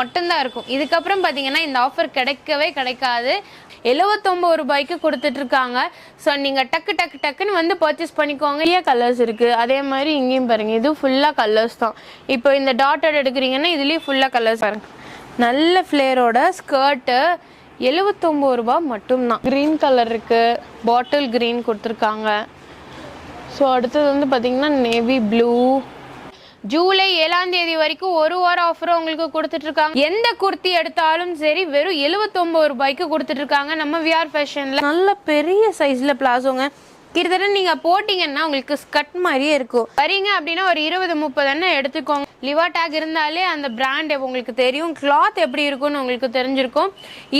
மட்டும்தான் இருக்கும். இதுக்கப்புறம் பார்த்தீங்கன்னா இந்த ஆஃபர் கிடைக்கவே கிடைக்காது. எழுவத்தொம்பது ரூபாய்க்கு கொடுத்துட்ருக்காங்க. ஸோ நீங்கள் டக்கு டக்கு டக்குன்னு வந்து பர்ச்சேஸ் பண்ணிக்கோங்க. நிறைய கலர்ஸ் இருக்குது அதே மாதிரி இங்கேயும் பாருங்கள் இது ஃபுல்லாக கலர்ஸ் தான். இப்போ இந்த டாட்டட் எடுக்கிறீங்கன்னா இதுலேயும் ஃபுல்லாக கலர்ஸ் பாருங்க. நல்ல ஃப்ளேரோட ஸ்கர்ட்டு எழுவத்தொம்பது ரூபா மட்டும்தான். க்ரீன் கலர் இருக்குது பாட்டில் க்ரீன் கொடுத்துருக்காங்க. ஸோ அடுத்தது வந்து பார்த்திங்கன்னா நேவி ப்ளூ ஜூலை ஏழாம் தேதி வரைக்கும் ஒரு வாரம் ஆஃபர் உங்களுக்கு கொடுத்துட்டு இருக்காங்க. எந்த குர்த்தி எடுத்தாலும் சரி வெறும் 79 ரூபாய்க்கு கொடுத்துட்டு இருக்காங்க நம்ம விஆர் ஃபேஷன்ல நல்ல பெரிய சைஸ்ல பிளாசோங்க. கிட்டத்தட்ட நீங்க போட்டீங்கன்னா உங்களுக்கு ஸ்கட் மாதிரியே இருக்கும். வரீங்க அப்படின்னா ஒரு இருபது முப்பது எண்ணெய் எடுத்துக்கோங்க. லிவா டேக் இருந்தாலே அந்த பிராண்ட் உங்களுக்கு தெரியும். கிளாத் எப்படி இருக்கும்னு உங்களுக்கு தெரிஞ்சிருக்கும்.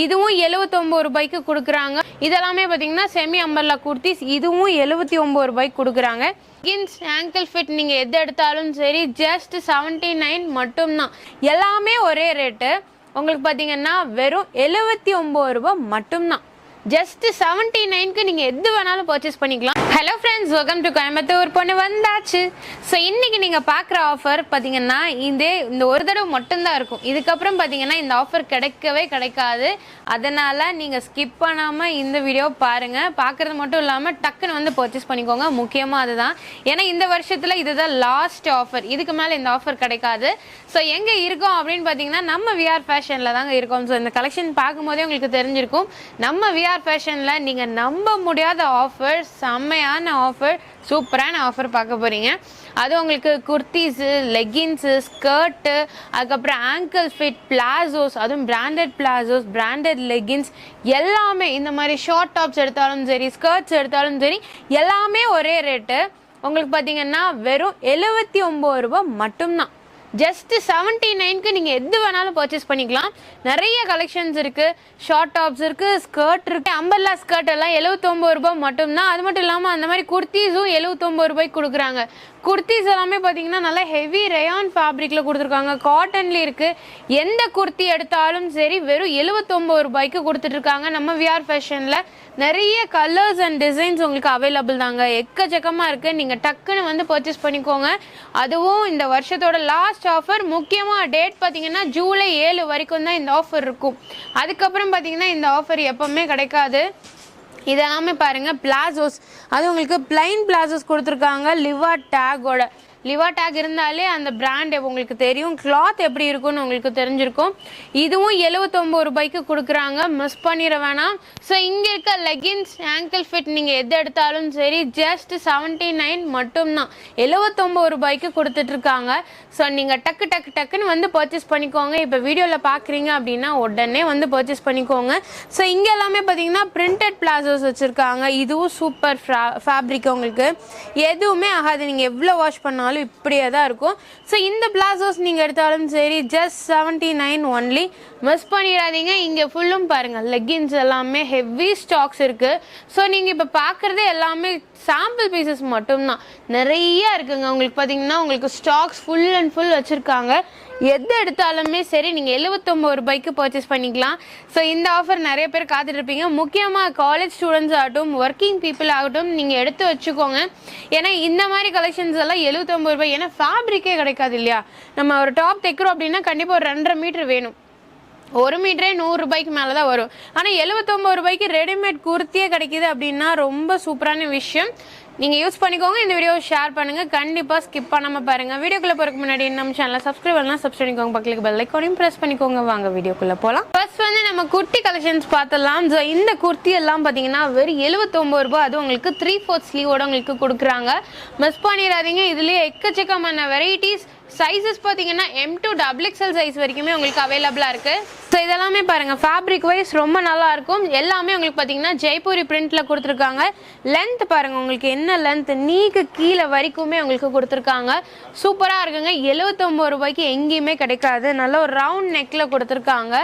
இதுவும் 79 ரூபாய்க்கு கொடுக்குறாங்க. இதெல்லாமே பார்த்தீங்கன்னா செமி அம்பர்லா குர்த்திஸ் இதுவும் எழுபத்தி ஒம்பது ரூபாய்க்கு கொடுக்குறாங்க. லெகின்ஸ் ஆங்கிள் ஃபிட் நீங்கள் எது எடுத்தாலும் சரி ஜஸ்ட் செவன்ட்டி நைன் மட்டும்தான். எல்லாமே ஒரே ரேட்டு உங்களுக்கு பார்த்தீங்கன்னா வெறும் எழுபத்தி ஒம்பது ரூபாய் மட்டும்தான். ஜஸ்ட் செவன்ட்டி நைன்க்கு நீங்கள் எது வேணாலும் பர்ச்சேஸ் பண்ணிக்கலாம். Hello friends welcome to Coimbatore பொண்ணு வந்தாச்சு. ஸோ இன்னைக்கு நீங்கள் பார்க்குற ஆஃபர் பார்த்தீங்கன்னா இதே இந்த ஒரு தடவை மட்டும்தான் இருக்கும். இதுக்கப்புறம் பார்த்தீங்கன்னா இந்த ஆஃபர் கிடைக்கவே கிடைக்காது. அதனால் நீங்கள் ஸ்கிப் பண்ணாமல் இந்த வீடியோ பாருங்கள் பார்க்குறது மட்டும் இல்லாமல் டக்குன்னு வந்து பர்ச்சேஸ் பண்ணிக்கோங்க. முக்கியமாக அதுதான். ஏன்னா இந்த வருஷத்தில் இதுதான் லாஸ்ட் ஆஃபர் இதுக்கு மேலே இந்த ஆஃபர் கிடைக்காது. ஸோ எங்கே இருக்கோம் அப்படின்னு பார்த்தீங்கன்னா நம்ம விஆர் ஃபேஷனில் தாங்க இருக்கோம். ஸோ இந்த கலெக்ஷன் பார்க்கும்போதே உங்களுக்கு தெரிஞ்சிருக்கும். நம்ம விஆர் ஃபேஷனில் நீங்கள் நம்ப முடியாத ஆஃபர் செம்மையான ஆஃபர் சூப்பரான ஆஃபர் பார்க்க போகிறீங்க அது உங்களுக்கு குர்த்திஸு லெகின்ஸு ஸ்கர்ட்டு அதுக்கப்புறம் ஆங்கிள் ஃபிட் பிளாசோஸ் அதுவும் பிராண்டட் பிளாசோஸ் பிராண்டட் லெகின்ஸ் எல்லாமே இந்த மாதிரி ஷார்ட் டாப்ஸ் எடுத்தாலும் சரி ஸ்கர்ட்ஸ் எடுத்தாலும் சரி எல்லாமே ஒரே ரேட்டு உங்களுக்கு பார்த்தீங்கன்னா வெறும் எழுபத்தி ஒம்பது ரூபாய் மட்டும்தான். ஜஸ்ட் செவன்ட்டி நைன்க்கு நீங்கள் எது வேணாலும் பர்ச்சேஸ் பண்ணிக்கலாம். நிறைய கலெக்ஷன்ஸ் இருக்குது ஷார்ட் டாப்ஸ் இருக்குது ஸ்கர்ட் இருக்குது அம்பர்லா ஸ்கர்ட் எல்லாம் எழுபத்தொம்பது ரூபாய் மட்டும்தான். அது மட்டும் இல்லாமல் அந்த மாதிரி குர்த்திஸும் எழுபத்தொம்பது ரூபாய்க்கு கொடுக்குறாங்க. குர்த்திஸ் எல்லாமே பார்த்தீங்கன்னா நல்லா ஹெவி ரயான் ஃபேப்ரிக்கில் கொடுத்துருக்காங்க. காட்டன்லேயும் இருக்குது எந்த குர்த்தி எடுத்தாலும் சரி வெறும் எழுபத்தொம்பது ரூபாய்க்கு கொடுத்துட்ருக்காங்க. நம்ம விஆர் ஃபேஷனில் நிறைய கலர்ஸ் அண்ட் டிசைன்ஸ் உங்களுக்கு அவைலபிள் தாங்க. எக்கச்சக்கமாக இருக்குது நீங்கள் டக்குன்னு வந்து பர்ச்சேஸ் பண்ணிக்கோங்க. அதுவும் இந்த வருஷத்தோட லாஸ்ட் ஆஃபர் முக்கியமாக டேட் பார்த்தீங்கன்னா ஜூலை ஏழு வரைக்கும் தான் இந்த ஆஃபர் இருக்கும். அதுக்கப்புறம் பார்த்தீங்கன்னா இந்த ஆஃபர் எப்போவுமே கிடைக்காது. இதெல்லாமே பாருங்க பிளாசோஸ் அது உங்களுக்கு பிளைன் பிளாசோஸ் கொடுத்துருக்காங்க லிவா டேகோட லிவா டேக் இருந்தாலே அந்த பிராண்ட் உங்களுக்கு தெரியும். கிளாத் எப்படி இருக்கும்னு உங்களுக்கு தெரிஞ்சிருக்கும். இதுவும் எழுவத்தொம்பது ரூபாய்க்கு கொடுக்குறாங்க. மிஸ் பண்ணிட வேணாம். ஸோ இங்கே இருக்க லெகின்ஸ் ஆங்கிள் ஃபிட் நீங்கள் எது எடுத்தாலும் சரி ஜஸ்ட் செவன்ட்டி நைன் மட்டும்தான். எழுவத்தொம்பது ரூபாய்க்கு கொடுத்துட்ருக்காங்க. ஸோ நீங்கள் டக்கு டக்கு டக்குன்னு வந்து பர்ச்சேஸ் பண்ணிக்கோங்க. இப்போ வீடியோவில் பார்க்குறீங்க அப்படின்னா உடனே வந்து பர்ச்சேஸ் பண்ணிக்கோங்க. ஸோ இங்கே எல்லாமே பார்த்தீங்கன்னா பிரிண்டட் பிளாசோஸ் வச்சுருக்காங்க. இதுவும் சூப்பர் ஃபேப்ரிக் உங்களுக்கு. எதுவுமே ஆகாது. நீங்கள் எவ்வளோ வாஷ் பண்ணாலும் இப்படியே தான் இருக்கும். ஸோ இந்த பிளாசோஸ் நீங்கள் எடுத்தாலும் சரி just seventy nine only miss பண்ணிடாதீங்க. இங்கே ஃபுல்லும் பாருங்கள் லெக்கின்ஸ் எல்லாமே ஹெவி ஸ்டாக்ஸ் இருக்குது ஸோ நீங்கள் இப்போ பார்க்குறதே எல்லாமே சாம்பிள் பீசஸ் மட்டும்தான். நிறைய இருக்குங்க. உங்களுக்கு பார்த்தீங்கன்னா உங்களுக்கு ஸ்டாக்ஸ் ஃபுல் அண்ட் ஃபுல் வச்சுருக்காங்க. எது எடுத்தாலுமே சரி நீங்கள் எழுபத்தொம்பது ரூபாய்க்கு பர்ச்சேஸ் பண்ணிக்கலாம். ஸோ இந்த ஆஃபர் நிறைய பேர் காத்துட்டு இருப்பீங்க முக்கியமாக காலேஜ் ஸ்டூடெண்ட்ஸ் ஆகட்டும் ஒர்க்கிங் பீப்புள் ஆகட்டும் நீங்கள் எடுத்து வச்சுக்கோங்க. ஏன்னா இந்த மாதிரி கலெக்ஷன்ஸ் எல்லாம் எழுபத்தொம்பது ரூபாய் ஏன்னா ஃபேப்ரிக்கே கிடைக்காது இல்லையா? நம்ம ஒரு டாப் தைக்கிறோம் அப்படின்னா கண்டிப்பாக ஒரு ரெண்டரை மீட்டர் வேணும். ஒரு மீட்டரே நூறு ரூபாய்க்கு மேலே தான் வரும். ஆனால் எழுபத்தொம்பது ரூபாய்க்கு ரெடிமேட் குர்த்தியே கிடைக்கிது அப்படின்னா ரொம்ப சூப்பரான விஷயம். நீங்கள் யூஸ் பண்ணிக்கோங்க இந்த வீடியோ ஷேர் பண்ணுங்கள் கண்டிப்பாக ஸ்கிப் பண்ணாமல் பாருங்கள் வீடியோக்குள்ளே போகிறதுக்கு முன்னாடி நம்ம சேனலை சப்ஸ்கிரைப் பண்ணலாம் சப்ஸ்கிரைப் பண்ணிக்கோங்க. பக்கத்துக்கு பெல் ஐக்கானையும் ப்ரெஸ் பண்ணிக்கோங்க. வாங்க வீடியோக்குள்ளே போகலாம் ஃபர்ஸ்ட் வந்து நம்ம குர்த்தி கலெக்ஷன்ஸ் பார்த்தலாம் ஸோ இந்த குர்த்தி எல்லாம் பார்த்தீங்கன்னா வெறும் எழுபத்தொம்பது ரூபாய். அது உங்களுக்கு த்ரீ ஃபோர்த் ஸ்லீவோட உங்களுக்கு கொடுக்குறாங்க. மிஸ் பண்ணிடாதீங்க. இதுலேயே எக்கச்சக்கமான வெரைட்டிஸ் சைஸஸ் பார்த்தீங்கன்னா M to double XL size வரைக்குமே உங்களுக்கு அவைலபிளாக இருக்குது ஸோ இதெல்லாமே பாருங்கள் ஃபேப்ரிக் வைஸ் ரொம்ப நல்லா இருக்கும். எல்லாமே உங்களுக்கு பார்த்தீங்கன்னா ஜெய்ப்பூரி பிரிண்ட்டில் கொடுத்துருக்காங்க. லென்த் பாருங்கள் உங்களுக்கு என்ன லென்த் நீக்கு கீழே வரைக்குமே உங்களுக்கு கொடுத்துருக்காங்க. சூப்பராக இருக்குங்க. எழுபத்தொம்பது ரூபாய்க்கு எங்கேயுமே கிடைக்காது. நல்ல ஒரு ரவுண்ட் நெக்கில் கொடுத்துருக்காங்க.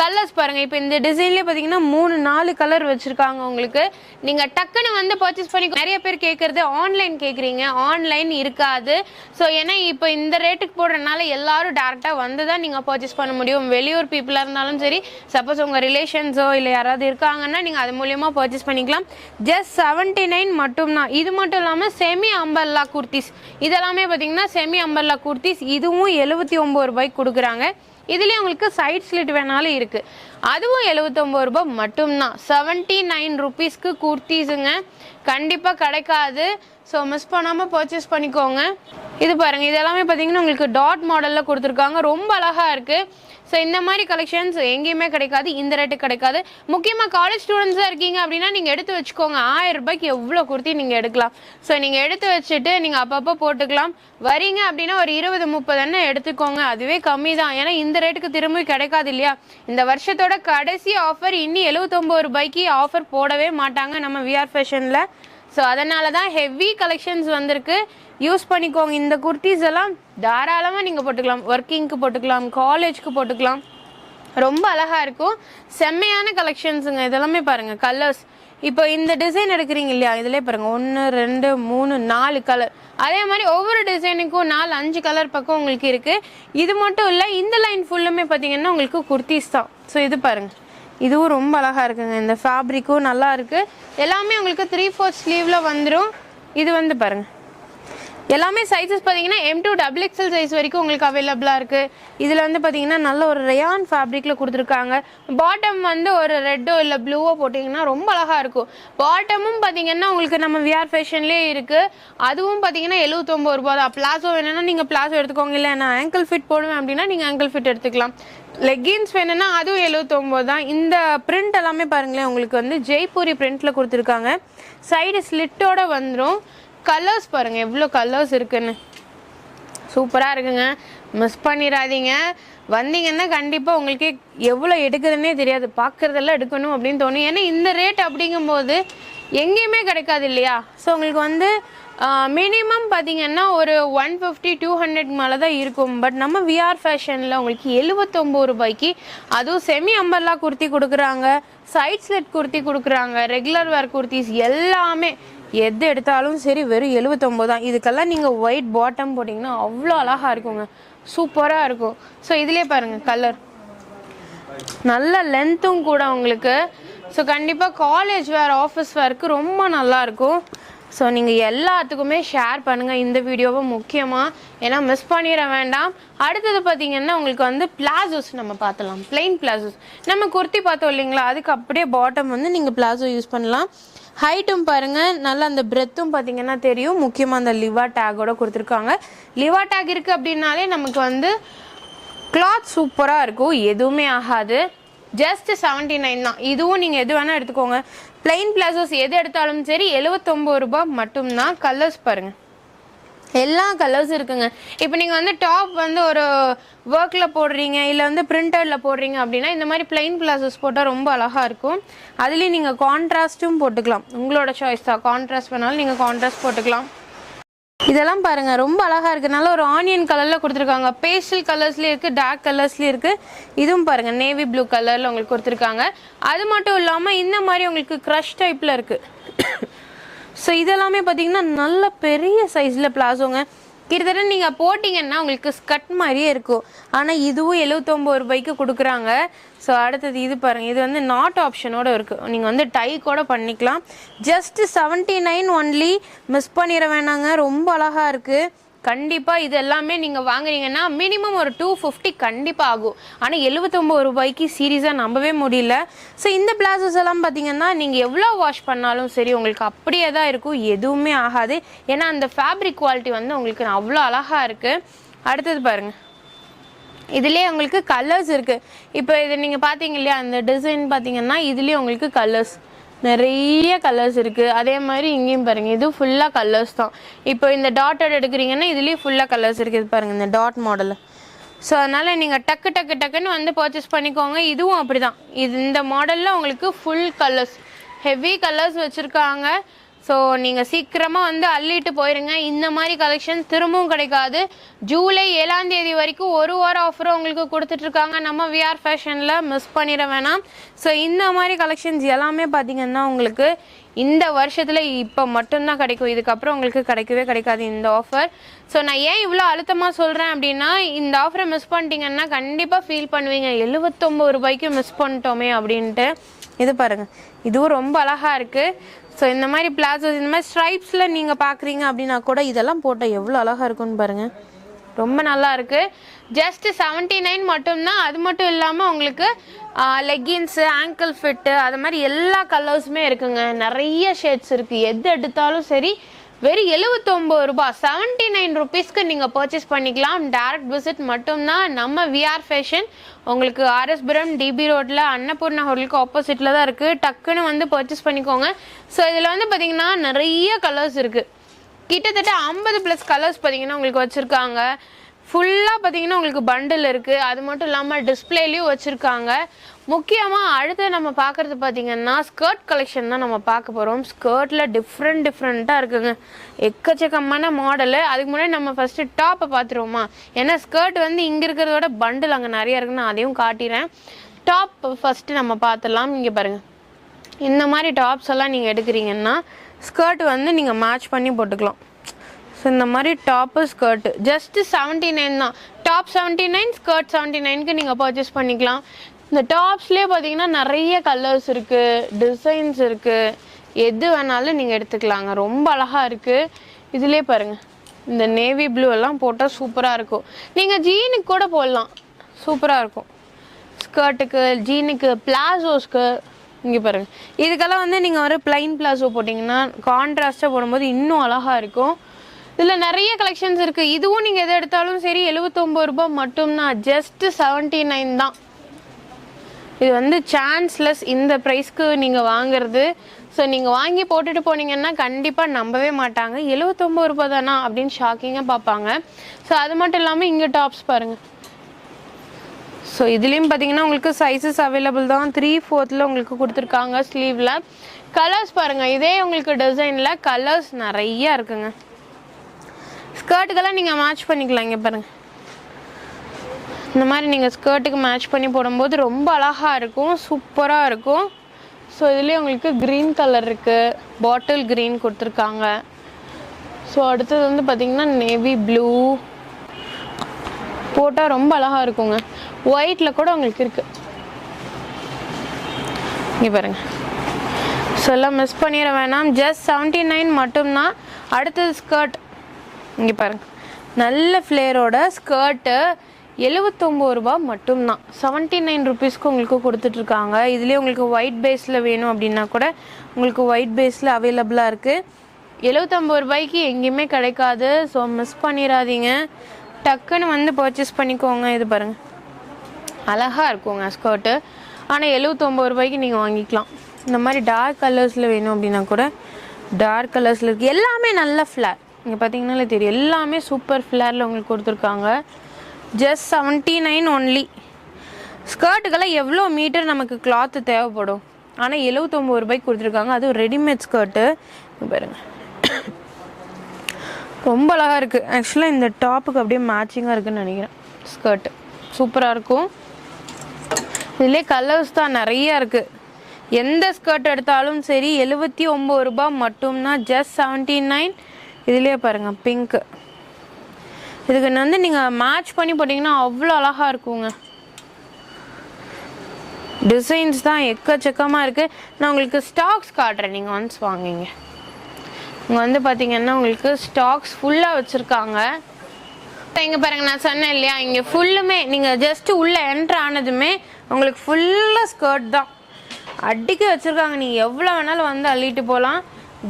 கலர்ஸ் பாருங்கள் இப்போ இந்த டிசைன்லேயே பார்த்தீங்கன்னா மூணு நாலு கலர் வச்சுருக்காங்க உங்களுக்கு. நீங்கள் டக்குன்னு வந்து பர்ச்சேஸ் பண்ணி நிறைய பேர் கேட்குறது ஆன்லைன் கேட்குறீங்க ஆன்லைன் இருக்காது. ஸோ ஏன்னா இப்போ இந்த ரேட்டுக்கு போடுறதுனால எல்லாரும் டேரெக்டாக வந்து தான் நீங்கள் பர்ச்சேஸ் பண்ண முடியும். வெளியூர் பீப்புளாக இருந்தாலும் சரி சப்போஸ் உங்கள் ரிலேஷன்ஸோ இல்லை யாராவது இருக்காங்கன்னா நீங்கள் அது மூலியமாக பர்ச்சேஸ் பண்ணிக்கலாம். ஜஸ்ட் செவன்ட்டி நைன் மட்டும்தான். இது மட்டும் இல்லாமல் செமி அம்பர்லா குர்த்திஸ் இதெல்லாமே பார்த்தீங்கன்னா செமி அம்பர்லா குர்த்திஸ் இதுவும் எழுபத்தி ஒம்பது ரூபாய்க்கு கொடுக்குறாங்க. இதுலேயே உங்களுக்கு சைட் ஸ்லிட் வேணாலும் இருக்குது அதுவும் எழுபத்தொம்பது ரூபாய் மட்டும்தான். செவன்ட்டி நைன் ருபீஸ்க்கு குர்த்திஸுங்க. கண்டிப்பாக கிடைக்காது. ஸோ மிஸ் பண்ணாமல் பர்ச்சேஸ் பண்ணிக்கோங்க. இது பாருங்கள் இது எல்லாமே பார்த்தீங்கன்னா உங்களுக்கு டாட் மாடலில் கொடுத்துருக்காங்க. ரொம்ப அழகாக இருக்குது ஸோ இந்த மாதிரி கலெக்ஷன்ஸ் எங்கேயுமே கிடைக்காது இந்த ரேட்டு கிடைக்காது. முக்கியமாக காலேஜ் ஸ்டூடெண்ட்ஸாக இருக்கீங்க அப்படின்னா நீங்கள் எடுத்து வச்சுக்கோங்க. ஆயிரம் ரூபாய்க்கு எவ்வளோ குர்த்தி நீங்கள் எடுக்கலாம். ஸோ நீங்கள் எடுத்து வச்சுட்டு நீங்கள் அப்பப்போ போட்டுக்கலாம். வரீங்க அப்படின்னா ஒரு இருபது முப்பது எண்ணெய் எடுத்துக்கோங்க. அதுவே கம்மி தான் ஏன்னா இந்த ரேட்டுக்கு திரும்பி கிடைக்காது இல்லையா? இந்த வருஷத்தோட கடைசி ஆஃபர் இன்னி எழுபத்தொம்பது ரூபாய்க்கு ஆஃபர் போடவே மாட்டாங்க நம்ம விஆர் ஃபேஷனில் ஸோ அதனால தான் ஹெவி கலெக்ஷன்ஸ் வந்திருக்கு. யூஸ் பண்ணிக்கோங்க. இந்த குர்த்திஸ் எல்லாம் தாராளமாக நீங்கள் போட்டுக்கலாம். ஒர்க்கிங்க்கு போட்டுக்கலாம். காலேஜ்க்கு போட்டுக்கலாம். ரொம்ப அழகாக இருக்கும். செம்மையான கலெக்ஷன்ஸுங்க இதெல்லாமே பாருங்கள் கலர்ஸ் இப்போ இந்த டிசைன் எடுக்கிறீங்க இல்லையா? இதிலே பாருங்கள் ஒன்று ரெண்டு மூணு நாலு கலர் அதே மாதிரி ஒவ்வொரு டிசைனுக்கும் நாலு அஞ்சு கலர் பக்கம் உங்களுக்கு இருக்குது இது மட்டும் இல்லை இந்த லைன் ஃபுல்லுமே பார்த்தீங்கன்னா உங்களுக்கு குர்த்திஸ் தான். ஸோ இது பாருங்கள் இதுவும் ரொம்ப அழகாக இருக்குங்க. இந்த ஃபேப்ரிக்கும் நல்லா இருக்குது எல்லாமே உங்களுக்கு த்ரீ ஃபோர் ஸ்லீவில் வந்துடும் இது வந்து பாருங்கள் எல்லாமே சைஸஸ் பார்த்தீங்கன்னா M to double XL size வரைக்கும் உங்களுக்கு அவைலபிளாக இருக்குது இதில் வந்து பார்த்தீங்கன்னா நல்ல ஒரு ரயான் ஃபேப்ரிக்கில் கொடுத்துருக்காங்க. பாட்டம் வந்து ஒரு ரெட்டோ இல்லை ப்ளூவோ போட்டிங்கன்னா ரொம்ப அழகாக இருக்கும். பாட்டமும் பார்த்தீங்கன்னா உங்களுக்கு நம்ம விஆர் ஃபேஷன்லேயே இருக்குது அதுவும் பார்த்தீங்கன்னா எழுபத்தொம்பது ரூபா தான். பிளாசோ வேணும்னா நீங்கள் பிளாசோ எடுத்துக்கோங்க. இல்லை நான் ஆங்கிள் ஃபிட் போடுவேன் அப்படின்னா நீங்கள் ஆங்கிள் ஃபிட் எடுத்துக்கலாம். லெக்கின்ஸ் வேணும்னா அதுவும் எழுபத்தொம்போது தான். இந்த பிரிண்ட் எல்லாமே பாருங்களேன் உங்களுக்கு வந்து ஜெய்ப்பூரி பிரிண்ட்டில் கொடுத்துருக்காங்க. சைடு ஸ்லிட்டோட வந்துடும் கலர்ஸ் பாருங்கள் எவ்வளோ கலர்ஸ் இருக்குன்னு. சூப்பராக இருக்குங்க. மிஸ் பண்ணிடாதீங்க வந்தீங்கன்னா கண்டிப்பாக உங்களுக்கு எவ்வளோ எடுக்குதுன்னே தெரியாது. பார்க்குறதெல்லாம் எடுக்கணும் அப்படின்னு தோணும். ஏன்னா இந்த ரேட் அப்படிங்கும்போது எங்கேயுமே கிடைக்காது இல்லையா? ஸோ உங்களுக்கு வந்து மினிமம் பார்த்தீங்கன்னா ஒரு ஒன் ஃபிஃப்டி டூ ஹண்ட்ரட் மேலே தான் இருக்கும். பட் நம்ம விஆர் ஃபேஷனில் உங்களுக்கு எழுபத்தொம்போது ரூபாய்க்கு அதுவும் செமி அம்பர்லா குர்த்தி கொடுக்குறாங்க. சைட் ஸ்லிட் குர்த்தி கொடுக்குறாங்க. ரெகுலர் வேர் குர்த்திஸ் எல்லாமே எது எடுத்தாலும் சரி வெறும் எழுபத்தொம்போது தான். இதுக்கெல்லாம் நீங்கள் ஒயிட் பாட்டம் போட்டிங்கன்னா அவ்வளோ அழகாக இருக்குங்க. சூப்பராக இருக்கும். ஸோ இதுலேயே பாருங்கள் கலர் நல்ல லென்த்தும் கூட உங்களுக்கு. ஸோ கண்டிப்பாக காலேஜ் வேறு ஆஃபீஸ் வேருக்கு ரொம்ப நல்லா இருக்கும். ஸோ நீங்கள் எல்லாத்துக்குமே ஷேர் பண்ணுங்கள் இந்த வீடியோவை முக்கியமாக ஏன்னா மிஸ் பண்ணிட வேண்டாம். அடுத்தது பார்த்தீங்கன்னா உங்களுக்கு வந்து பிளாசோஸ் நம்ம பார்த்தலாம். பிளெயின் பிளாசோஸ் நம்ம குர்த்தி பார்த்தோம் இல்லைங்களா? அதுக்கு அப்படியே பாட்டம் வந்து நீங்கள் பிளாசோ யூஸ் பண்ணலாம். ஹைட்டும் பாருங்கள் நல்லா அந்த பிரெத்தும் பார்த்தீங்கன்னா தெரியும். முக்கியமாக அந்த லிவா டேக்கோட கொடுத்துருக்காங்க. லிவா டேக் இருக்குது அப்படின்னாலே நமக்கு வந்து கிளாத் சூப்பராக இருக்கும். எதுவுமே ஆகாது. ஜஸ்ட் செவன்ட்டி நைன் தான். இதுவும் நீங்கள் எது வேணால் எடுத்துக்கோங்க. பிளெயின் பிளாசோஸ் எது எடுத்தாலும் சரி எழுபத்தொம்பது ரூபாய் மட்டும்தான். கலர்ஸ் பாருங்கள் எல்லா கலர்ஸ் இருக்குங்க. இப்போ நீங்கள் வந்து டாப் வந்து ஒரு ஒர்க்கில் போடுறீங்க இல்லை வந்து பிரிண்டரில் போடுறீங்க அப்படின்னா இந்த மாதிரி பிளைன் பிளாசஸ் போட்டால் ரொம்ப அழகாக இருக்கும். அதுலேயும் நீங்கள் கான்ட்ராஸ்ட்டும் போட்டுக்கலாம். உங்களோட சாய்ஸ் தான். கான்ட்ராஸ்ட் வேணாலும் நீங்கள் கான்ட்ராஸ்ட் போட்டுக்கலாம். இதெல்லாம் பாருங்க ரொம்ப அழகாக இருக்கு. ஒரு ஆனியன் கலரில் கொடுத்துருக்காங்க. பேஸ்டல் கலர்ஸ்லேயும் இருக்குது டார்க் கலர்ஸ்லேயும் இருக்குது இதுவும் பாருங்கள் நேவி ப்ளூ கலரில் உங்களுக்கு கொடுத்துருக்காங்க. அது மட்டும் இல்லாமல் இந்த மாதிரி உங்களுக்கு க்ரஷ் டைப்பில் இருக்குது ஸோ இதெல்லாமே பார்த்தீங்கன்னா நல்ல பெரிய சைஸில் பிளாசோங்க. கிட்டத்தட்ட நீங்கள் போட்டிங்கன்னா உங்களுக்கு ஸ்கட் மாதிரியே இருக்கும். ஆனால் இதுவும் எழுபத்தொம்போது ரூபாய்க்கு கொடுக்குறாங்க. ஸோ அடுத்தது இது பாருங்கள் இது வந்து நாட் ஆப்ஷனோட இருக்குது நீங்கள் வந்து டை கூட பண்ணிக்கலாம். Just seventy nine only miss பண்ணிட வேணாங்க. ரொம்ப அழகாக இருக்குது கண்டிப்பாக இது எல்லாமே நீங்கள் வாங்குறீங்கன்னா மினிமம் ஒரு டூ ஃபிஃப்டி கண்டிப்பாக ஆகும். ஆனால் எழுபத்தொம்போது ரூபாய்க்கு சீரியஸாக நம்பவே முடியல. ஸோ இந்த பிளாசஸ் எல்லாம் பார்த்தீங்கன்னா நீங்கள் எவ்வளோ வாஷ் பண்ணாலும் சரி உங்களுக்கு அப்படியே தான் இருக்கும். எதுவுமே ஆகாது. ஏன்னா அந்த ஃபேப்ரிக் குவாலிட்டி வந்து உங்களுக்கு அவ்வளோ அழகாக இருக்குது அடுத்தது பாருங்கள் இதுலேயே உங்களுக்கு கலர்ஸ் இருக்குது இப்போ இது நீங்கள் பார்த்தீங்க இல்லையா அந்த டிசைன் பார்த்தீங்கன்னா இதுலேயே உங்களுக்கு கலர்ஸ் நிறைய கலர்ஸ் இருக்குது அதே மாதிரி இங்கேயும் பாருங்கள் இது ஃபுல்லாக கலர்ஸ் தான். இப்போ இந்த டாட்டட் எடுக்கிறீங்கன்னா இதுலேயும் ஃபுல்லாக கலர்ஸ் இருக்குது இது பாருங்கள் இந்த டாட் மாடலில் ஸோ அதனால் நீங்கள் டக்கு டக்கு டக்குன்னு வந்து பர்ச்சேஸ் பண்ணிக்கோங்க. இதுவும் அப்படி தான் இது இந்த மாடலில் உங்களுக்கு ஃபுல் கலர்ஸ் ஹெவி கலர்ஸ் வச்சுருக்காங்க. ஸோ நீங்கள் சீக்கிரமாக வந்து அள்ளிட்டு போயிருங்க. இந்த மாதிரி கலெக்ஷன் திரும்பவும் கிடைக்காது. ஜூலை ஏழாம் தேதி வரைக்கும் ஒரு வாரம் ஆஃபரும் உங்களுக்கு கொடுத்துட்ருக்காங்க நம்ம விஆர் ஃபேஷனில் மிஸ் பண்ணிட வேணாம். ஸோ இந்த மாதிரி கலெக்ஷன்ஸ் எல்லாமே பார்த்தீங்கன்னா உங்களுக்கு இந்த வருஷத்தில் இப்போ மட்டும்தான் கிடைக்கும். இதுக்கப்புறம் உங்களுக்கு கிடைக்கவே கிடைக்காது இந்த ஆஃபர் ஸோ நான் ஏன் இவ்வளோ அழுத்தமாக சொல்கிறேன் அப்படின்னா இந்த ஆஃபரை மிஸ் பண்ணிட்டீங்கன்னா கண்டிப்பாக ஃபீல் பண்ணுவீங்க. எழுபத்தொம்பது ரூபாய்க்கு மிஸ் பண்ணிட்டோமே அப்படின்ட்டு. இது பாருங்கள் இதுவும் ரொம்ப அழகாக இருக்குது ஸோ இந்த மாதிரி பிளாசோஸ் இந்த மாதிரி ஸ்ட்ரைப்ஸில் நீங்கள் பார்க்குறீங்க அப்படின்னா கூட இதெல்லாம் போட்டால் எவ்வளோ அழகா இருக்கும்னு பாருங்கள் ரொம்ப நல்லா இருக்கு. ஜஸ்ட் செவன்ட்டி நைன் மட்டும்தான். அது மட்டும் இல்லாமல் உங்களுக்கு லெக்கின்ஸு ஆங்கிள் ஃபிட்டு அது மாதிரி எல்லா கலர்ஸுமே இருக்குங்க. நிறைய ஷேட்ஸ் இருக்குது எது எடுத்தாலும் சரி வெறும் எழுபத்தொம்பது ரூபாய். செவன்ட்டி நைன் ருபீஸ்க்கு நீங்கள் பர்ச்சேஸ் பண்ணிக்கலாம். டேரக்ட் விசிட் மட்டும்தான். நம்ம விஆர் ஃபேஷன் உங்களுக்கு ஆர்எஸ்புரம் டிபி ரோட்டில் அன்னபூர்ணா ஹோட்டலுக்கு ஆப்போசிட்டில் தான் இருக்குது டக்குன்னு வந்து பர்ச்சேஸ் பண்ணிக்கோங்க. ஸோ இதில் வந்து பார்த்தீங்கன்னா நிறைய கலர்ஸ் இருக்குது கிட்டத்தட்ட ஐம்பது ப்ளஸ் கலர்ஸ் பார்த்தீங்கன்னா உங்களுக்கு வச்சுருக்காங்க. ஃபுல்லாக பார்த்தீங்கன்னா உங்களுக்கு பண்டில் இருக்குது அது மட்டும் இல்லாமல் டிஸ்பிளேலையும் வச்சுருக்காங்க. முக்கியமாக அடுத்து நம்ம பார்க்குறது பார்த்தீங்கன்னா ஸ்கர்ட் கலெக்ஷன் தான் நம்ம பார்க்க போகிறோம் ஸ்கர்ட்டில் டிஃப்ரெண்ட் டிஃப்ரெண்ட்டாக இருக்குங்க. எக்கச்சக்கமான மாடலு அதுக்கு முன்னாடி நம்ம ஃபஸ்ட்டு டாப்பை பார்த்துருவோமா? ஏன்னா ஸ்கர்ட் வந்து இங்கே இருக்கிறதோட பண்டில் அங்கே நிறைய இருக்குன்னு அதையும் காட்டிடுறேன் டாப் ஃபஸ்ட்டு நம்ம பார்த்துடலாம். இங்கே பாருங்கள் இந்த மாதிரி டாப்ஸ் எல்லாம் நீங்கள் எடுக்கிறீங்கன்னா ஸ்கர்ட் வந்து நீங்கள் மேட்ச் பண்ணி போட்டுக்கலாம். ஸோ இந்த மாதிரி top skirt just seventy nine தான். Top seventy nine skirt seventy நைனுக்கு நீங்கள் பர்ச்சேஸ் பண்ணிக்கலாம். இந்த டாப்ஸ்லேயே பார்த்தீங்கன்னா நிறைய கலர்ஸ் இருக்குது டிசைன்ஸ் இருக்குது எது வேணாலும் நீங்கள் எடுத்துக்கலாங்க. ரொம்ப அழகாக இருக்குது இதுலேயே பாருங்கள் இந்த நேவி ப்ளூ எல்லாம் போட்டால் சூப்பராக இருக்கும். நீங்கள் ஜீனுக்கு கூட போடலாம். சூப்பராக இருக்கும். ஸ்கர்ட்டுக்கு ஜீனுக்கு பிளாசோஸ்க்கு இங்கே பாருங்கள் இதுக்கெல்லாம் வந்து நீங்கள் ஒரு பிளைன் பிளாசோ போட்டிங்கன்னா கான்ட்ராஸ்ட்டாக போடும்போது இன்னும் அழகாக இருக்கும். இதில் நிறைய கலெக்ஷன்ஸ் இருக்குது இதுவும் நீங்கள் எது எடுத்தாலும் சரி எழுபத்தொம்பது ரூபாய் மட்டும்தான் ஜஸ்ட் செவன்ட்டி நைன் தான். இது வந்து சான்ஸ்லெஸ் இந்த ப்ரைஸ்க்கு நீங்கள் வாங்குறது. ஸோ நீங்கள் வாங்கி போட்டுட்டு போனீங்கன்னா கண்டிப்பாக நம்பவே மாட்டாங்க. எழுபத்தொம்பது ரூபா தானா அப்படின்னு ஷாக்கிங்காக பார்ப்பாங்க. ஸோ அது மட்டும் இல்லாமல் இங்கே டாப்ஸ் பாருங்கள் ஸோ இதுலேயும் பார்த்தீங்கன்னா உங்களுக்கு சைஸஸ் அவைலபிள் தான். த்ரீ ஃபோர்த்தில் உங்களுக்கு கொடுத்துருக்காங்க ஸ்லீவில் கலர்ஸ் பாருங்கள் இதே உங்களுக்கு டிசைனில் கலர்ஸ் நிறையா இருக்குங்க. ஸ்கர்ட்டுக்கெல்லாம் நீங்கள் மேட்ச் பண்ணிக்கலாம் இங்கே பாருங்கள் இந்த மாதிரி நீங்கள் ஸ்கர்ட்டுக்கு மேட்ச் பண்ணி போடும்போது ரொம்ப அழகாக இருக்கும் சூப்பராக இருக்கும். ஸோ இதுலேயே உங்களுக்கு க்ரீன் கலர் இருக்குது பாட்டில் க்ரீன் கொடுத்துருக்காங்க. ஸோ அடுத்தது வந்து பார்த்திங்கன்னா நேவி ப்ளூ போட்டால் ரொம்ப அழகாக இருக்குங்க. ஒயிட்டில் கூட உங்களுக்கு இருக்குது இங்கே பாருங்கள் ஸோ எல்லாம் மிஸ் பண்ணிட வேணாம். ஜஸ்ட் செவன்ட்டி நைன் மட்டும்தான். அடுத்தது ஸ்கர்ட் இங்கே பாருங்கள் நல்ல ஃப்ளேரோட ஸ்கர்ட்டு எழுவத்தொம்பது ரூபா மட்டும்தான். செவன்ட்டி நைன் ருபீஸ்க்கு உங்களுக்கு கொடுத்துட்ருக்காங்க. இதுலேயே உங்களுக்கு ஒயிட் பேஸில் வேணும் அப்படின்னா கூட உங்களுக்கு ஒயிட் பேஸில் அவைலபிளாக இருக்குது எழுவத்தொம்பது ரூபாய்க்கு எங்கேயுமே கிடைக்காது. ஸோ மிஸ் பண்ணிடாதீங்க டக்குன்னு வந்து பர்ச்சேஸ் பண்ணிக்கோங்க. இது பாருங்கள் அழகாக இருக்குங்க ஸ்கர்ட்டு ஆனால் எழுவத்தொம்பது ரூபாய்க்கு நீங்கள் வாங்கிக்கலாம். இந்த மாதிரி டார்க் கலர்ஸில் வேணும் அப்படின்னா கூட டார்க் கலர்ஸில் இருக்குது எல்லாமே நல்ல ஃப்ளார் இங்கே பார்த்தீங்கன்னாலே தெரியும். எல்லாமே சூப்பர் ஃப்ளேரில் உங்களுக்கு கொடுத்துருக்காங்க. ஜஸ்ட் செவன்ட்டி நைன் ஒன்லி ஸ்கர்ட்டுக்கெல்லாம் எவ்வளோ மீட்டர் நமக்கு கிளாத்து தேவைப்படும்? ஆனால் எழுவத்தொம்பது ரூபாய்க்கு கொடுத்துருக்காங்க. அதுவும் ரெடிமேட் ஸ்கர்ட்டு பாருங்கள் ரொம்ப அழகாக இருக்குது ஆக்சுவலாக இந்த டாப்புக்கு அப்படியே மேட்சிங்காக இருக்குன்னு நினைக்கிறேன். ஸ்கர்ட்டு சூப்பராக இருக்கும். இதிலே கலர்ஸ் தான் நிறைய இருக்குது எந்த ஸ்கர்ட் எடுத்தாலும் சரி எழுபத்தி ஒம்பது ரூபாய் மட்டும்தான். ஜஸ்ட் செவன்ட்டி நைன் இதுலேயே பாருங்கள் பிங்க்கு இதுக்கு வந்து நீங்கள் மேட்ச் பண்ணி போட்டிங்கன்னா அவ்வளோ அழகாக இருக்குங்க. டிசைன்ஸ் தான் எக்கச்சக்கமாக இருக்குது நான் உங்களுக்கு ஸ்டாக்ஸ் காட்டுறேன். நீங்கள் ஒன்ஸ் வாங்குங்க. இங்கே வந்து பார்த்தீங்கன்னா உங்களுக்கு ஸ்டாக்ஸ் ஃபுல்லாக வச்சுருக்காங்க. இங்கே பாருங்க நான் சொன்னேன் இல்லையா? இங்கே ஃபுல்லுமே நீங்கள் ஜஸ்ட்டு உள்ளே என்ட்ரு ஆனதுமே உங்களுக்கு ஃபுல்லாக ஸ்கர்ட் தான். அடிக்க வச்சுருக்காங்க. நீங்கள் எவ்வளோ வேணாலும் வந்து அள்ளிட்டு போகலாம்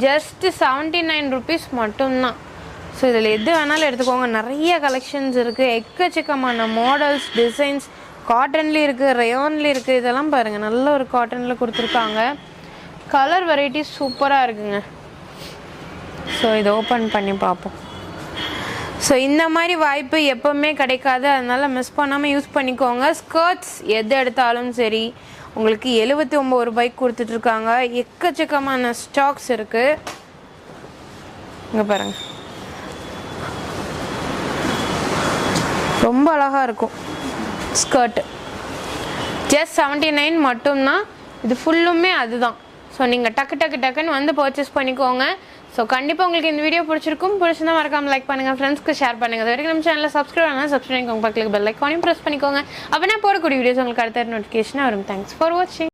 ஜஸ்ட்டு செவன்ட்டி நைன் ருபீஸ் மட்டும்தான். ஸோ இதில் எது வேணாலும் எடுத்துக்கோங்க. நிறைய கலெக்ஷன்ஸ் இருக்குது எக்கச்சக்கமான மாடல்ஸ் டிசைன்ஸ் காட்டன்லேயும் இருக்குது ரயோன்லேயும் இருக்குது இதெல்லாம் பாருங்கள் நல்ல ஒரு காட்டனில் கொடுத்துருக்காங்க. கலர் வெரைட்டிஸ் சூப்பராக இருக்குங்க. ஸோ இதை ஓப்பன் பண்ணி பார்ப்போம். ஸோ இந்த மாதிரி வாய்ப்பு எப்போவுமே கிடைக்காது. அதனால் மிஸ் பண்ணாமல் யூஸ் பண்ணிக்கோங்க. ஸ்கர்ட்ஸ் எது எடுத்தாலும் சரி. உங்களுக்கு எழுபத்தி ஒம்பது ரூபாய்க்கு கொடுத்துட்ருக்காங்க. எக்கச்சக்கமான ஸ்டாக்ஸ் இருக்குது இங்கே பாருங்கள் ரொம்ப அழகாக இருக்கும். ஸ்கர்ட்டு ஜஸ்ட் செவன்ட்டி நைன் மட்டும்தான். இது ஃபுல்லுமே அதுதான். ஸோ நீங்கள் டக்கு டக்கு டக்குன்னு வந்து பர்ச்சேஸ் பண்ணிக்கோங்க. ஸோ கண்டிப்பாக உங்களுக்கு இந்த வீடியோ பிடிச்சிருக்கும். பிடிச்சிருந்தா மறக்காம லைக் பண்ணுங்கள் ஃப்ரெண்ட்ஸ்க்கு ஷேர் பண்ணுங்கள் அது வரைக்கும் நம்ம சேனலில் சப்ஸ்கிரைப் பண்ணால் சப்ஸ்கிரைப் பண்ணிக்கோங்க. பக்கத்தில் பெல் ஐக்கானையும் ப்ரெஸ் பண்ணிக்கோங்க. அப்படின்னா போடக்கூடிய வீடியோஸ் உங்களுக்கு அடுத்த நோட்டிஃபிகேஷனாக வரும். தேங்க்ஸ் ஃபார் வாட்சிங்